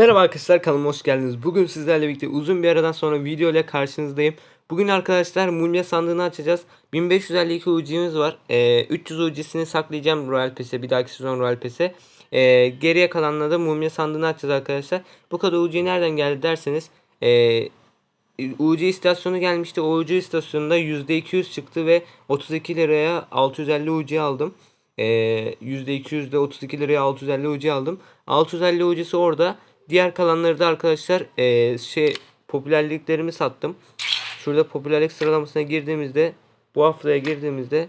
Merhaba arkadaşlar kanalıma hoş geldiniz. Bugün sizlerle birlikte uzun bir aradan sonra video ile karşınızdayım. Bugün arkadaşlar mumya sandığını açacağız. 1552 UC'miz var. Ee, 300 UC'sini saklayacağım Royal Pass'e bir dahaki sezon Royal Pass'e. Ee, geriye kalanla da mumya sandığını açacağız arkadaşlar. Bu kadar UC nereden geldi derseniz. Ee, UC istasyonu gelmişti. O UC istasyonunda %200 çıktı ve 32 liraya 650 UC aldım. Ee, %200'de 32 liraya 650 UC aldım. 650 UC'si orada. Diğer kalanları da arkadaşlar ee, şey popülerliklerimi sattım. Şurada popülerlik sıralamasına girdiğimizde bu haftaya girdiğimizde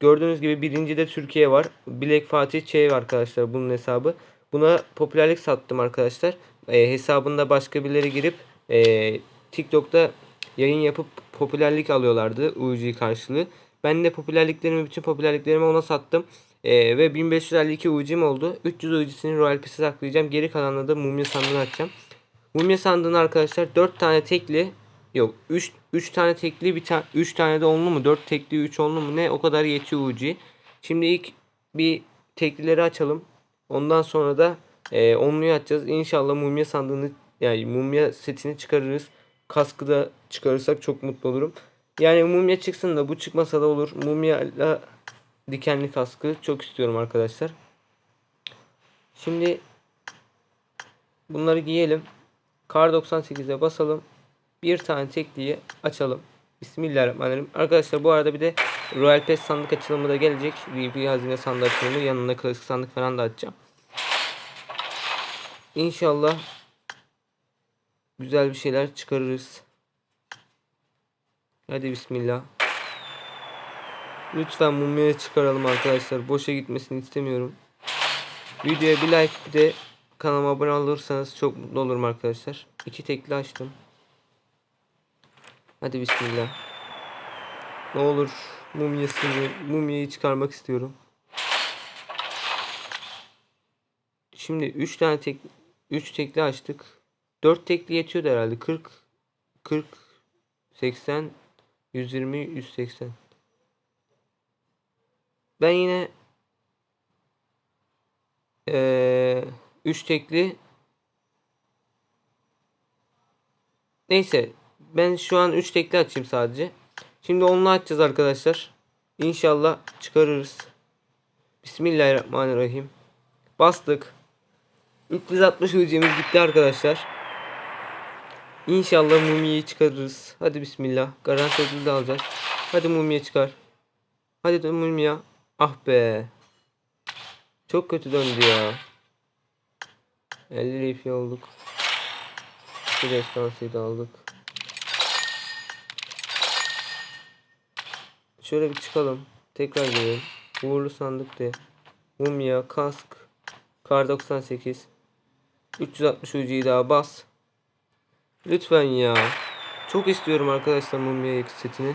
gördüğünüz gibi birinci de Türkiye var. Bilek Fatih Ç var arkadaşlar bunun hesabı. Buna popülerlik sattım arkadaşlar. Ee, hesabında başka birileri girip ee, TikTok'ta yayın yapıp popülerlik alıyorlardı UC karşılığı. Ben de popülerliklerimi bütün popülerliklerimi ona sattım. Ee, ve 1552 UC'm oldu. 300 UC'sini Royal Pass'e saklayacağım. Geri kalanını da mumya sandığını açacağım. Mumya sandığını arkadaşlar 4 tane tekli yok 3 3 tane tekli bir tane 3 tane de onlu mu 4 tekli 3 onlu mu ne o kadar yetiyor UC. Şimdi ilk bir teklileri açalım. Ondan sonra da e, onluyu açacağız. İnşallah mumya sandığını yani mumya setini çıkarırız. Kaskı da çıkarırsak çok mutlu olurum. Yani mumya çıksın da bu çıkmasa da olur. Mumya dikenli kaskı çok istiyorum arkadaşlar. Şimdi bunları giyelim. Kar 98'e basalım. Bir tane tekliği açalım. Bismillahirrahmanirrahim. Arkadaşlar bu arada bir de Royal Pass sandık açılımı da gelecek. VP hazine sandık açılımı. Yanına klasik sandık falan da açacağım. İnşallah güzel bir şeyler çıkarırız. Hadi bismillah. Lütfen mumyayı çıkaralım arkadaşlar. Boşa gitmesini istemiyorum. Videoya bir like bir de kanalıma abone olursanız çok mutlu olurum arkadaşlar. İki tekli açtım. Hadi bismillah. Ne olur mumyasını, mumyayı çıkarmak istiyorum. Şimdi 3 tane tek 3 tekli açtık. 4 tekli yetiyordu herhalde. 40 40 80 120 180 ben yine 3 ee, üç tekli Neyse ben şu an 3 tekli açayım sadece. Şimdi onu açacağız arkadaşlar. İnşallah çıkarırız. Bismillahirrahmanirrahim. Bastık. 360 hücremiz gitti arkadaşlar. İnşallah mumiyi çıkarırız. Hadi bismillah. Garanti ödülü de alacağız. Hadi mumiye çıkar. Hadi de mumiya. Ah be. Çok kötü döndü ya. 50 RP olduk. Bir destansıyı da aldık. Şöyle bir çıkalım. Tekrar gelelim. Uğurlu sandık de. Mumya, kask. Kar 98. 360 ucuyu daha bas. Lütfen ya. Çok istiyorum arkadaşlar mumya setini.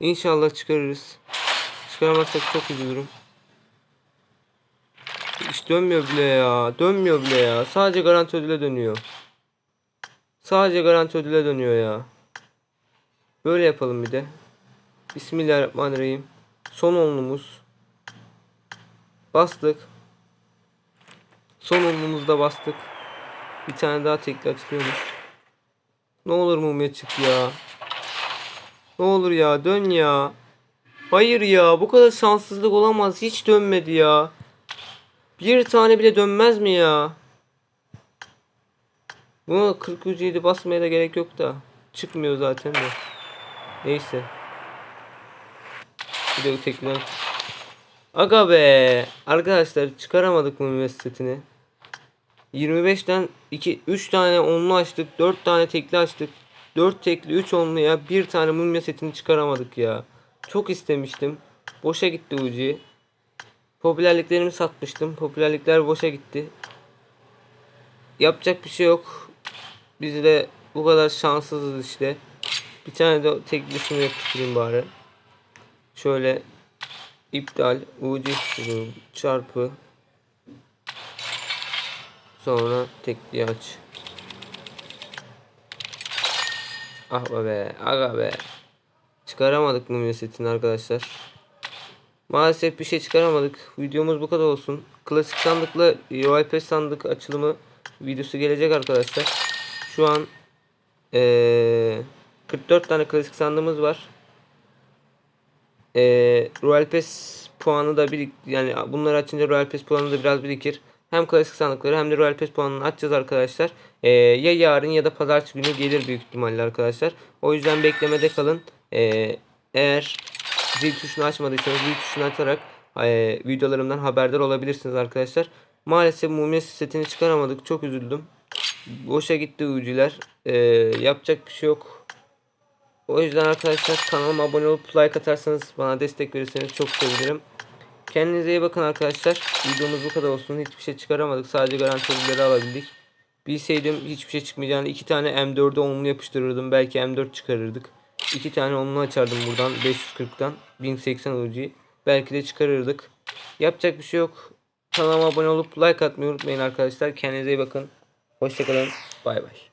İnşallah çıkarırız. Çıkaramazsak çok üzülürüm. Hiç dönmüyor bile ya. Dönmüyor bile ya. Sadece garanti ödüle dönüyor. Sadece garanti ödüle dönüyor ya. Böyle yapalım bir de. Bismillahirrahmanirrahim. Son onlumuz. Bastık. Son onlumuzda bastık. Bir tane daha tekli açılıyormuş. Ne olur mumya çık ya. Ne olur ya dön ya. Hayır ya bu kadar şanssızlık olamaz. Hiç dönmedi ya. Bir tane bile dönmez mi ya? Buna 47 basmaya da gerek yok da. Çıkmıyor zaten de. Neyse. Bir de tekrar. Aga be. Arkadaşlar çıkaramadık mı setini. 25'ten 2 3 tane onlu açtık. 4 tane tekli açtık. 4 tekli 3 onluya bir tane mumya setini çıkaramadık ya. Çok istemiştim. Boşa gitti Uci. Popülerliklerimi satmıştım. Popülerlikler boşa gitti. Yapacak bir şey yok. Biz de bu kadar şanssızız işte. Bir tane de teklisini yapıştırayım bari. Şöyle iptal ucu çarpı Sonra tekliği aç. Ah be aga be. Çıkaramadık mumya setini arkadaşlar. Maalesef bir şey çıkaramadık. Videomuz bu kadar olsun. Klasik sandıkla Pass sandık açılımı videosu gelecek arkadaşlar. Şu an eee 44 tane klasik sandığımız var. Eee Royal Pass puanı da birik yani bunları açınca Royal Pass puanı da biraz birikir. Hem klasik sandıkları hem de Royal Pass puanını açacağız arkadaşlar. Eee, ya yarın ya da pazartesi günü gelir büyük ihtimalle arkadaşlar. O yüzden beklemede kalın. Eee, eğer zil tuşunu açmadıysanız zil tuşunu açarak eee, videolarımdan haberdar olabilirsiniz arkadaşlar. Maalesef mumya setini çıkaramadık. Çok üzüldüm. Boşa gitti uyucular. Eee, yapacak bir şey yok. O yüzden arkadaşlar kanalıma abone olup like atarsanız bana destek verirseniz çok sevinirim. Kendinize iyi bakın arkadaşlar. Videomuz bu kadar olsun. Hiçbir şey çıkaramadık. Sadece garanti ödülleri alabildik. Bilseydim hiçbir şey çıkmayacağını iki tane M4'e onlu yapıştırırdım. Belki M4 çıkarırdık. İki tane onlu açardım buradan 540'tan 1080 UC. Belki de çıkarırdık. Yapacak bir şey yok. Kanalıma abone olup like atmayı unutmayın arkadaşlar. Kendinize iyi bakın. Hoşçakalın. Bay bay.